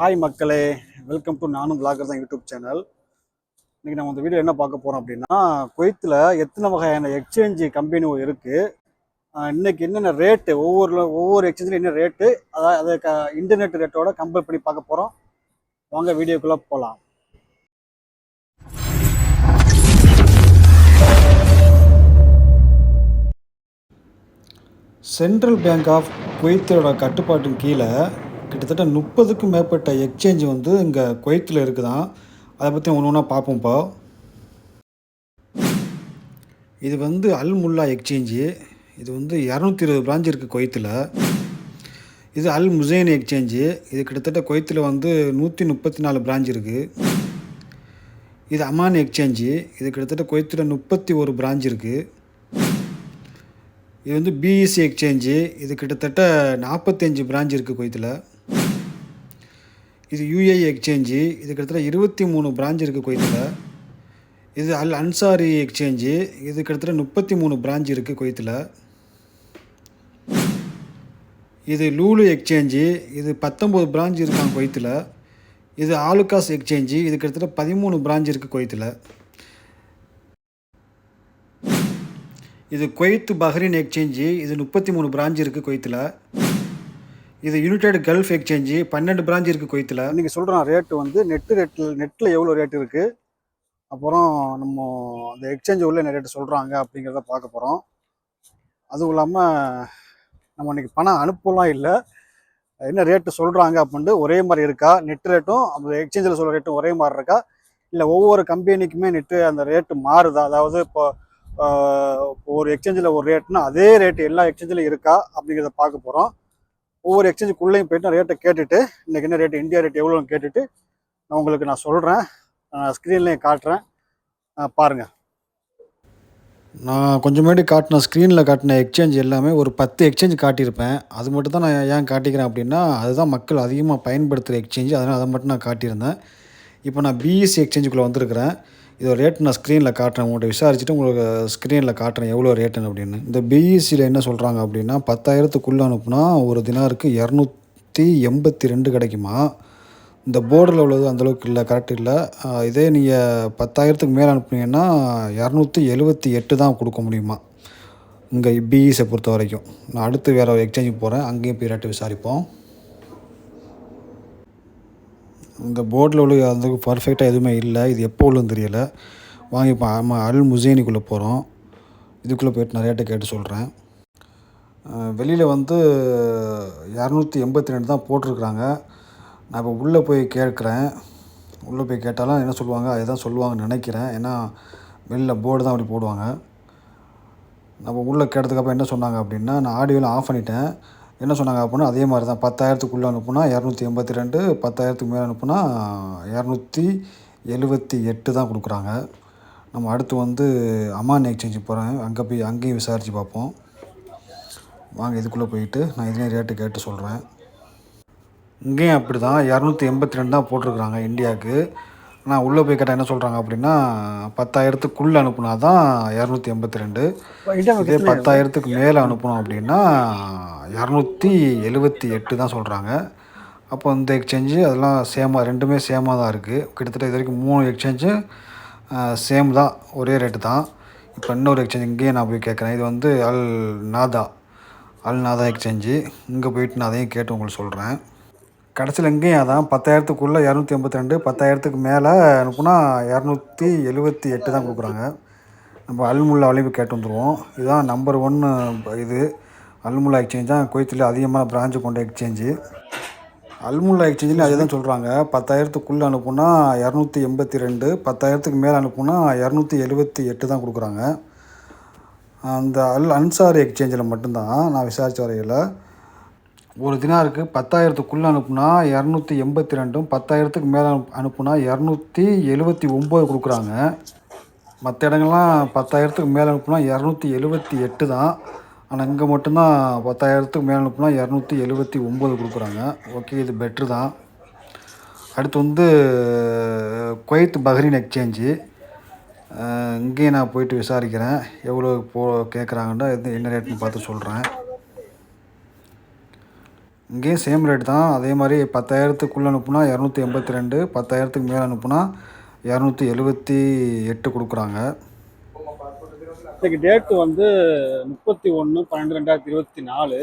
Hi மக்களே welcome to நானும் blogger தான் யூடியூப் சேனல். இன்றைக்கி நம்ம இந்த வீடியோ என்ன பார்க்க போகிறோம் அப்படின்னா குவைத்தில் எத்தனை வகையான எக்ஸ்சேஞ்ச் கம்பெனி இருக்குது இன்றைக்கி என்னென்ன ரேட்டு ஒவ்வொரு ஒவ்வொரு எக்ஸ்சேஞ்சில் என்ன ரேட்டு அதாவது அதை க இன்டர்நெட் ரேட்டோட கம்பேர் பண்ணி பார்க்க போகிறோம் வாங்க வீடியோக்குள்ளே போகலாம் சென்ட்ரல் பேங்க் ஆஃப் குவைத்தோட கட்டுப்பாட்டின் கீழே கிட்டத்தட்ட முப்பதுக்கும் மேற்பட்ட எக்ஸ்சேஞ்ச் வந்து இங்கே குவைத்தில் இருக்குதான். அதை பற்றி ஒன்று ஒன்றா பார்ப்போம் இப்போ. இது வந்து அல் முல்லா எக்ஸ்சேஞ்சு இது வந்து இரநூத்தி இருபது பிரான்ச் இருக்குது குவைத்தில். இது அல் முசைன் எக்ஸ்சேஞ்சு இது கிட்டத்தட்ட குவைத்தில் வந்து நூற்றி முப்பத்தி நாலு பிரான்ச் இருக்குது இது அமான் எக்ஸ்சேஞ்சு இது கிட்டத்தட்ட குவைத்தில் முப்பத்தி ஒரு பிரான்ச் இருக்குது இது வந்து பிஇசி எக்ஸ்சேஞ்சு இது கிட்டத்தட்ட நாற்பத்தஞ்சு பிரான்ச் இருக்குது குவைத்தில். இது யூஏஇ எக்ஸ்சேஞ்சு இது கிட்டத்தட்ட இருபத்தி மூணு பிரான்ச் இருக்குது குவைத்தில் இது அல் அன்சாரி எக்ஸ்சேஞ்சு இது கிட்டத்தட்ட முப்பத்தி மூணு பிரான்ச் இருக்குது குவைத்தில் இது லூலு எக்ஸ்சேஞ்சு இது பத்தொம்போது பிரான்ச் இருக்காங்க குவைத்தில் இது ஆலுகாஸ் எக்ஸ்சேஞ்சு இது கிட்டத்தட்ட பதிமூணு பிரான்ச் இருக்குது குவைத்தில் இது குவைத்து பஹ்ரைன் எக்ஸ்சேஞ்சு இது முப்பத்தி மூணு பிரான்ச் இருக்குது குவைத்தில் இது யுனைடெட் கல்ஃப் எக்ஸ்சேஞ்சு பன்னெண்டு பிரான்ச் இருக்குது குவைத்தில் நீங்கள் சொல்கிற ரேட்டு வந்து நெட்டு ரேட்டில் நெட்டில் எவ்வளோ ரேட் இருக்குது அப்புறம் நம்ம அந்த எக்ஸ்சேஞ்ச் உள்ள என்ன ரேட்டு சொல்கிறாங்க அப்படிங்கிறத பார்க்க போகிறோம் அதுவும் இல்லாமல் நம்ம இன்னைக்கு பணம் அனுப்பலாம் இல்லை. என்ன ரேட்டு சொல்கிறாங்க அப்படின்ட்டு ஒரே மாதிரி இருக்கா? நெட் ரேட்டும் அந்த எக்ஸ்சேஞ்சில் சொல்கிற ரேட்டும் ஒரே மாதிரி இருக்கா? இல்லை ஒவ்வொரு கம்பெனிக்குமே நெட்டு அந்த ரேட்டு மாறுதா? அதாவது இப்போ இப்போ ஒரு எக்ஸ்சேஞ்சில் ஒரு ரேட்னா அதே ரேட்டு எல்லா எக்ஸ்சேஞ்சிலும் இருக்கா? அப்படிங்கிறத பார்க்க போகிறோம் ஒவ்வொரு எக்ஸ்சேஞ்சுக்குள்ளேயும் போயிட்டு ரேட்டை கேட்டுட்டு இன்றைக்கி என்ன ரேட்டு இந்தியா ரேட் எவ்வளோன்னு கேட்டுட்டு நான் உங்களுக்கு நான் சொல்கிறேன் ஸ்க்ரீன்லேயும் காட்டுறேன். பாருங்கள் நான் கொஞ்சமேட்டு காட்டின ஸ்க்ரீனில் காட்டின எக்ஸ்சேஞ்ச் எல்லாமே ஒரு பத்து எக்ஸ்சேஞ்ச் காட்டியிருப்பேன். அது மட்டும் தான் நான் ஏன் காட்டிக்கிறேன் அப்படின்னா அதுதான் மக்கள் அதிகமாக பயன்படுத்துகிற எக்ஸ்சேஞ்சு அதனால் அதை மட்டும் நான் காட்டியிருந்தேன். இப்போ நான் பிஎஸ்சி எக்ஸ்சேஞ்சுக்குள்ளே வந்திருக்கிறேன். இதோட ரேட் நான் ஸ்க்ரீனில் காட்டுறேன் உங்கள்கிட்ட விசாரிச்சுட்டு உங்களுக்கு ஸ்க்ரீனில் காட்டுறேன் எவ்வளோ ரேட்டுன்னு அப்படின்னு. இந்த பிஇசியில் என்ன சொல்கிறாங்க அப்படின்னா பத்தாயிரத்துக்குள்ளே அனுப்புனா ஒரு தினாருக்கு இரநூத்தி எண்பத்தி ரெண்டு கிடைக்குமா? இந்த போர்டில் உள்ளது அந்தளவுக்கு இல்லை கரெக்ட் இல்லை. இதே நீங்கள் பத்தாயிரத்துக்கு மேலே அனுப்புனீங்கன்னா இரநூத்தி எழுபத்தி எட்டு தான் கொடுக்க முடியுமா? இங்கே பிஇஸை பொறுத்த வரைக்கும் நான் அடுத்து வேறு ஒரு எக்ஸ்சேஞ்சுக்கு போகிறேன் அங்கேயும் போய் ரேட்டு விசாரிப்போம். இந்த போர்டில் உள்ள அந்த பர்ஃபெக்டாக எதுவுமே இல்லை. இது எப்போ உள்ளன்னு தெரியலை. வாங்கி இப்போ ஆமாம் அல் முசேனிக்குள்ளே போகிறோம் இதுக்குள்ளே போயிட்டு நிறையாட்ட கேட்டு சொல்கிறேன் வெளியில் வந்து இரநூத்தி எண்பத்தி ரெண்டு தான் போட்டிருக்குறாங்க. நான் இப்போ உள்ளே போய் கேட்குறேன். உள்ளே போய் கேட்டாலும் என்ன சொல்லுவாங்க? அதை தான் சொல்லுவாங்கன்னு நினைக்கிறேன். ஏன்னா வெளியில் போர்டு தான் அப்படி போடுவாங்க. நம்ம உள்ளே கேட்டதுக்கப்புறம் என்ன சொன்னாங்க அப்படின்னா நான் ஆடியோவில் ஆஃப் பண்ணிட்டேன். என்ன சொன்னாங்க அப்படின்னா அதே மாதிரி தான் பத்தாயிரத்துக்குள்ளே அனுப்புனா இரநூத்தி எண்பத்தி ரெண்டு பத்தாயிரத்துக்கு மேலே அனுப்புனா இரநூத்தி எழுபத்தி எட்டு தான் கொடுக்குறாங்க. நம்ம அடுத்து வந்து அமான் எக்ஸ்சேஞ்சுக்கு போகிறேன் அங்கே போய் அங்கேயும் விசாரித்து பார்ப்போம். வாங்க இதுக்குள்ளே போயிட்டு நான் இதுலேயும் ரேட்டு கேட்டு சொல்கிறேன் இங்கேயும் அப்படி தான் இரநூத்தி எண்பத்தி ரெண்டு தான் போட்டிருக்குறாங்க இந்தியாவுக்கு. ஆனால் உள்ளே போய் கேட்டால் என்ன சொல்கிறாங்க அப்படின்னா பத்தாயிரத்துக்குள்ளே அனுப்புனா தான் இரநூத்தி எண்பத்தி ரெண்டு. இதே பத்தாயிரத்துக்கு மேலே அனுப்பணும் அப்படின்னா இரநூத்தி எழுபத்தி எட்டு தான் சொல்கிறாங்க அப்போ இந்த எக்ஸ்சேஞ்சு அதெல்லாம் சேமாக ரெண்டுமே சேமாக தான் இருக்குது கிட்டத்தட்ட இது வரைக்கும் மூணு எக்ஸ்சேஞ்சு சேம் தான் ஒரே ரேட்டு தான். இப்போ இன்னொரு எக்ஸ்சேஞ்ச் இங்கேயே நான் போய் கேட்குறேன். இது வந்து அல் நாதா அல் நாதா எக்ஸ்சேஞ்சு இங்கே போயிட்டு நான் அதையும் கேட்டு உங்களுக்கு சொல்கிறேன் கடைசியில் இங்கேயும் அதான் பத்தாயிரத்துக்குள்ளே இரநூத்தி எண்பத்தி ரெண்டு பத்தாயிரத்துக்கு மேலே அனுப்புனா இரநூத்தி எழுபத்தி எட்டு தான் கொடுக்குறாங்க. நம்ம அல்முல்லா வளைவு கேட்டு வந்துடுவோம் இதுதான் நம்பர் ஒன்று இது. அல்முல்லா எக்ஸ்சேஞ்ச் தான் குவைத்தில் அதிகமான பிரான்ச்சு கொண்ட எக்ஸ்சேஞ்சு அல்முல்லா எக்ஸ்சேஞ்சில் அதே தான் சொல்கிறாங்க பத்தாயிரத்துக்குள்ளே அனுப்புனா இரநூத்தி எண்பத்தி ரெண்டு பத்தாயிரத்துக்கு மேலே அனுப்புனா இரநூத்தி எழுபத்தி எட்டு தான் கொடுக்குறாங்க. அந்த அல் அன்சாரி எக்ஸ்சேஞ்சில் மட்டும்தான் நான் விசாரித்த வரையில். ஒரு தினாருக்கு பத்தாயிரத்துக்குள்ளே அனுப்புனா இரநூத்தி எண்பத்தி ரெண்டும் பத்தாயிரத்துக்கு மேலே அனுப்புனா இரநூத்தி எழுபத்தி ஒம்பது கொடுக்குறாங்க. மற்ற இடங்கள்லாம் பத்தாயிரத்துக்கு மேலே அனுப்புனா இரநூத்தி எழுபத்தி எட்டு தான். ஆனால் இங்கே மட்டும்தான் பத்தாயிரத்துக்கு மேலே அனுப்புனா இரநூத்தி எழுபத்தி ஒம்பது கொடுக்குறாங்க. ஓகே இது பெட்ரு தான். அடுத்து வந்து குவைத் பஹ்ரீன் எக்ஸ்சேஞ்சு இங்கேயும் நான் போயிட்டு விசாரிக்கிறேன். எவ்வளோ போ கேட்குறாங்கன்னு என்ன ரேட்னு பார்த்து சொல்கிறேன் இங்கேயும் சேம் ரேட் தான். அதே மாதிரி பத்தாயிரத்துக்குள்ளே அனுப்புனா இரநூத்தி எண்பத்தி ரெண்டு பத்தாயிரத்துக்கு மேலே அனுப்புனா இரநூத்தி எழுபத்தி எட்டு கொடுக்குறாங்க. இன்றைக்கி டேட்டு வந்து முப்பத்தி ஒன்று பன்னெண்டு ரெண்டாயிரத்தி இருபத்தி நாலு.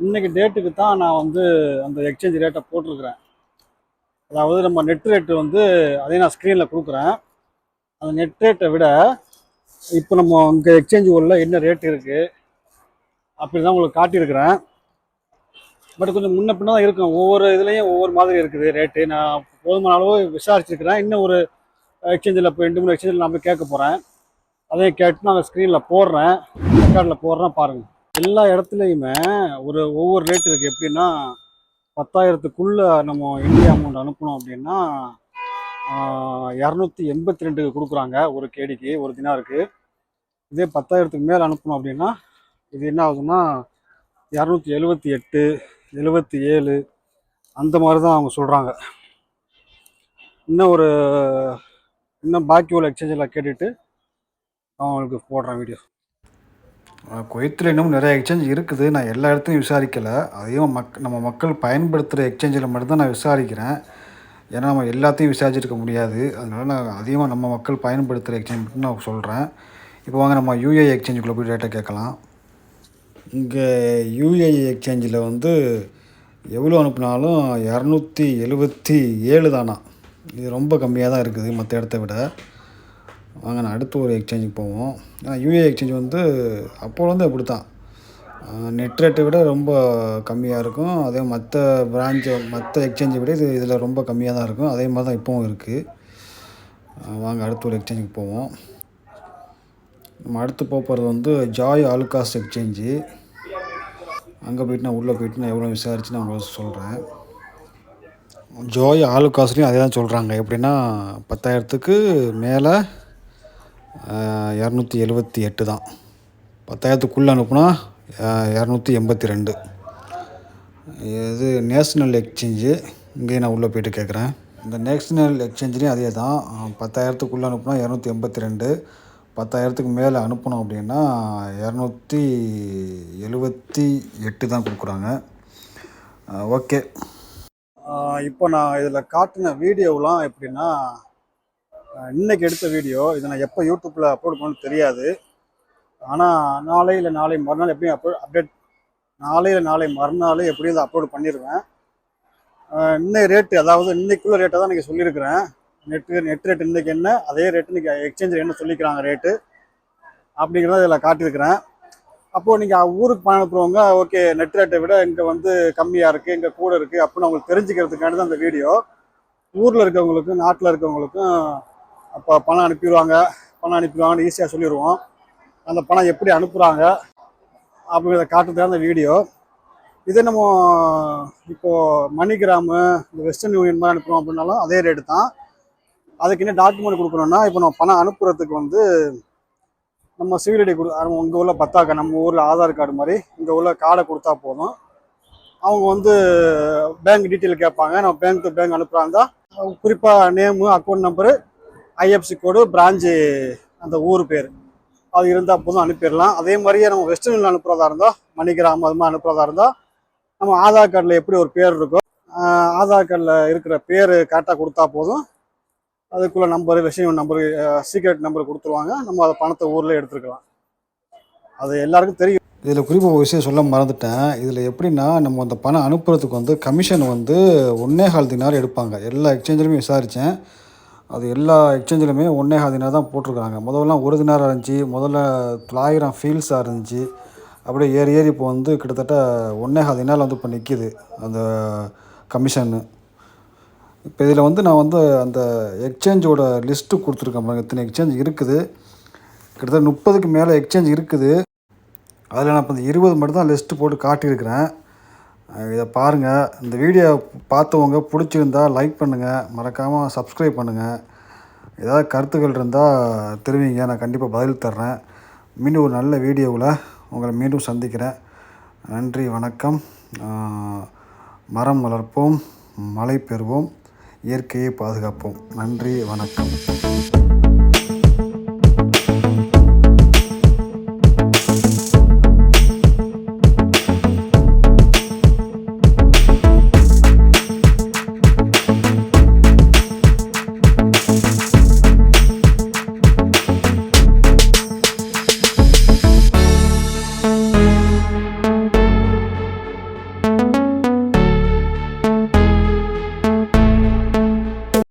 இன்றைக்கி டேட்டுக்கு தான் நான் வந்து அந்த எக்ஸ்சேஞ்ச் ரேட்டை போட்டிருக்கிறேன். அதாவது நம்ம நெட் ரேட்டு வந்து அதே நான் ஸ்க்ரீனில் கொடுக்குறேன். அந்த நெட் ரேட்டை விட இப்போ நம்ம இங்கே எக்ஸ்சேஞ்ச் ஊரில் என்ன ரேட் இருக்குது அப்படி தான் உங்களுக்கு காட்டியிருக்கிறேன். பட் கொஞ்சம் முன்ன பின்ன தான் இருக்கும். ஒவ்வொரு இதுலேயும் ஒவ்வொரு மாதிரி இருக்குது. ரேட்டு நான் போதுமான அளவு விசாரிச்சிருக்கிறேன். இன்னும் ஒரு எக்ஸ்சேஞ்சில் இப்போ ரெண்டு மூணு எக்ஸ்சேஞ்சில் நான் போய் கேட்க போகிறேன் அதையும் கேட்டு நான் ஸ்க்ரீனில் போடுறேன். ரெக்கார்டில் போடுறேன் பாருங்கள் எல்லா இடத்துலையுமே ஒரு ஒவ்வொரு ரேட் இருக்குது எப்படின்னா பத்தாயிரத்துக்குள்ளே நம்ம இந்தியா அமௌண்ட் அனுப்பணும் அப்படின்னா இரநூத்தி எண்பத்தி ரெண்டுக்கு கொடுக்குறாங்க. ஒரு கேடிக்கு ஒரு தினாருக்கு. இதே பத்தாயிரத்துக்கு மேலே அனுப்பணும் அப்படின்னா இது என்ன ஆகுதுன்னா இரநூத்தி எழுபத்தி எட்டு எழுபத்தி ஏழு அந்த மாதிரி தான் அவங்க சொல்கிறாங்க இன்னும் ஒரு இன்னும் பாக்கி உள்ள எக்ஸ்சேஞ்செல்லாம் கேட்டுட்டு அவங்களுக்கு போடுறேன் வீடியோ குவைத்தில் இன்னும் நிறைய எக்ஸ்சேஞ்ச் இருக்குது. நான் எல்லா இடத்துலையும் விசாரிக்கலை. அதையும் மக் நம்ம மக்கள் பயன்படுத்துகிற எக்ஸ்சேஞ்சில் மட்டும்தான் நான் விசாரிக்கிறேன். ஏன்னா நம்ம எல்லாத்தையும் விசாரிச்சிருக்க முடியாது. அதனால நான் அதிகமாக நம்ம மக்கள் பயன்படுத்துகிற எக்ஸ்சேஞ்ச் மட்டும் நான் சொல்கிறேன் இப்போ வாங்க நம்ம யூஏ எக்ஸ்சேஞ்சுக்குள்ளே போய் ரேட்டை கேட்கலாம். இங்கே யூஏஇ எக்ஸ்சேஞ்சில் வந்து எவ்வளோ அனுப்புனாலும் இரநூத்தி எழுபத்தி ஏழு தானா. இது ரொம்ப கம்மியாக தான் இருக்குது மற்ற இடத்த விட. வாங்க நான் அடுத்து ஒரு எக்ஸ்சேஞ்சுக்கு போவோம். ஏன்னா யூஏ எக்ஸ்சேஞ்ச் வந்து அப்போலேருந்து அப்படி தான் நெட் ரேட்டை விட ரொம்ப கம்மியாக இருக்கும். அதே மற்ற பிரான்ச்சை மற்ற எக்ஸ்சேஞ்சை விட இது இதில் ரொம்ப கம்மியாக தான் இருக்கும். அதே மாதிரி தான் இப்போவும் இருக்குது வாங்க அடுத்த ஒரு எக்ஸ்சேஞ்சுக்கு போவோம். நம்ம அடுத்து போக போகிறது வந்து ஜாய் ஆலுகாஸ் எக்ஸ்சேஞ்சு அங்கே போயிட்டு நான் உள்ளே போயிட்டு நான் எவ்வளோ விசாரிச்சு நான் உங்களுக்கு சொல்கிறேன். ஜோய் காசுலேயும் அதே தான் சொல்கிறாங்க. எப்படின்னா பத்தாயிரத்துக்கு மேலே இரநூத்தி எழுபத்தி எட்டு தான். பத்தாயிரத்துக்குள்ளே அனுப்புனா இரநூத்தி எண்பத்தி ரெண்டு. இது நேஷ்னல் எக்ஸ்சேஞ்சு. இங்கேயும் நான் உள்ளே போயிட்டு கேட்குறேன். இந்த நேஷ்னல் எக்ஸ்சேஞ்சிலையும் அதே தான். பத்தாயிரத்துக்குள்ளே அனுப்புனா இரநூத்தி எண்பத்தி ரெண்டு. பத்தாயிரத்துக்கு மேலே அனுப்பணும் அப்படின்னா இரநூத்தி எழுபத்தி எட்டு தான் கொடுக்குறாங்க. ஓகே. இப்போ நான் இதில் காட்டின வீடியோலாம் எப்படின்னா இன்றைக்கி எடுத்த வீடியோ. இதை நான் எப்போ யூடியூப்பில் அப்லோட் பண்ணணும்னு தெரியாது. ஆனால் நாளை இல்லை நாளை மறுநாள் எப்படியும் அப்லோ அப்டேட் நாளை இல்லை நாளை மறுநாள் எப்படியும் இதை அப்லோட் பண்ணிடுவேன். அஹ், இன்னைக்கு ரேட்டு அதாவது இன்னைக்குள்ள ரேட்டை தான் நீங்கள் சொல்லியிருக்கிறேன். நெட்டு நெட் ரேட் இன்னைக்கு என்ன? அதே ரேட்டு இன்றைக்கி எக்ஸ்சேஞ்சில் என்ன சொல்லிக்கிறாங்க ரேட்டு அப்படிங்கிறத இதில் காட்டியிருக்கிறேன். அப்போது நீங்கள் ஊருக்கு பணம் அனுப்புறவங்க ஓகே நெட் ரேட்டை விட இங்கே வந்து கம்மியாக இருக்குது இங்கே கூட இருக்குது அப்படின்னு அவங்களுக்கு தெரிஞ்சுக்கிறதுக்காண்டி தான் அந்த வீடியோ ஊரில் இருக்கவங்களுக்கும் நாட்டில் இருக்கவங்களுக்கும் அப்போ பணம் அனுப்பிடுவாங்க. பணம் அனுப்பிடுவாங்கன்னு ஈஸியாக சொல்லிடுவோம் அந்த பணம் எப்படி அனுப்புகிறாங்க அப்படிங்கிறத காட்டுறதுக்காக அந்த வீடியோ இதே நம்ம இப்போது மணிகிராமு இந்த வெஸ்டர்ன் யூனியன் மாதிரி அனுப்புகிறோம் அப்படின்னாலும் அதே ரேட்டு தான். அதுக்கு என்ன டாக்குமெண்ட் கொடுக்கணும்னா இப்போ நம்ம பணம் அனுப்புறதுக்கு வந்து நம்ம சிவில் ஐடி கொடு உங்கள் இங்கே உள்ள பத்தாக்கா நம்ம ஊரில் ஆதார் கார்டு மாதிரி இங்கே உள்ள கார்டை கொடுத்தா போதும். அவங்க வந்து பேங்க் டீட்டெயில் கேட்பாங்க. நம்ம பேங்க் டு பேங்க் அனுப்புகிறாங்க குறிப்பாக name account number IFSC code branch அந்த ஊர் பேர். அது இருந்தால் போதும் அனுப்பிடலாம். அதே மாதிரியே நம்ம வெஸ்டர்னில் அனுப்புகிறதா இருந்தால் மணிகிராமம் அது மாதிரி அனுப்புகிறதா இருந்தால் நம்ம ஆதார் கார்டில் எப்படி ஒரு பேர் இருக்கோ ஆதார் கார்டில் இருக்கிற பேர் கரெக்டாக கொடுத்தா போதும். அதுக்குள்ளே நம்பரு விஷயம் நம்பரு சீக்ரெட் நம்பர் கொடுத்துருவாங்க. நம்ம அதை பணத்தை ஊரில் எடுத்துருக்கலாம். அது எல்லாருக்கும் தெரியும். இதில் குறிப்பாக ஒரு விஷயம் சொல்ல மறந்துட்டேன். இதில் எப்படின்னா நம்ம அந்த பணம் அனுப்புறதுக்கு வந்து கமிஷன் வந்து ஒன்னே கால் தினார் எடுப்பாங்க. எல்லா எக்ஸ்சேஞ்சிலுமே விசாரித்தேன் அது எல்லா எக்ஸ்சேஞ்சிலுமே ஒன்னே கால் தினார் தான் போட்டிருக்காங்க. முதல்லாம் ஒரு தினாராக இருந்துச்சு. முதல்ல தொள்ளாயிரம் ஃபீல்ஸாக இருந்துச்சு. அப்படியே ஏறி ஏறி இப்போ வந்து கிட்டத்தட்ட ஒன்னே கால் தினார் வந்து இப்போ நிற்கிது அந்த கமிஷன்னு இப்போ இதில் வந்து நான் வந்து அந்த எக்ஸ்சேஞ்சோட லிஸ்ட்டு கொடுத்துருக்கேன் இத்தனை எக்ஸ்சேஞ்ச் இருக்குது. கிட்டத்தட்ட முப்பதுக்கு மேலே எக்ஸ்சேஞ்ச் இருக்குது. அதில் நான் இப்போ இந்த இருபது மட்டும் தான் லிஸ்ட்டு போட்டு காட்டியிருக்கிறேன். இதை பாருங்கள் இந்த வீடியோ பார்த்தவங்க பிடிச்சிருந்தா லைக் பண்ணுங்கள் மறக்காமல் சப்ஸ்கிரைப் பண்ணுங்கள் ஏதாவது கருத்துக்கள் இருந்தால் தெரிவிங்க. நான் கண்டிப்பாக பதில் தர்றேன். மீண்டும் ஒரு நல்ல வீடியோவில் உங்களை மீண்டும் சந்திக்கிறேன். நன்றி வணக்கம். மரம் வளர்ப்போம். மழை பெறுவோம். இயற்கையை பாதுகாப்போம். நன்றி வணக்கம்.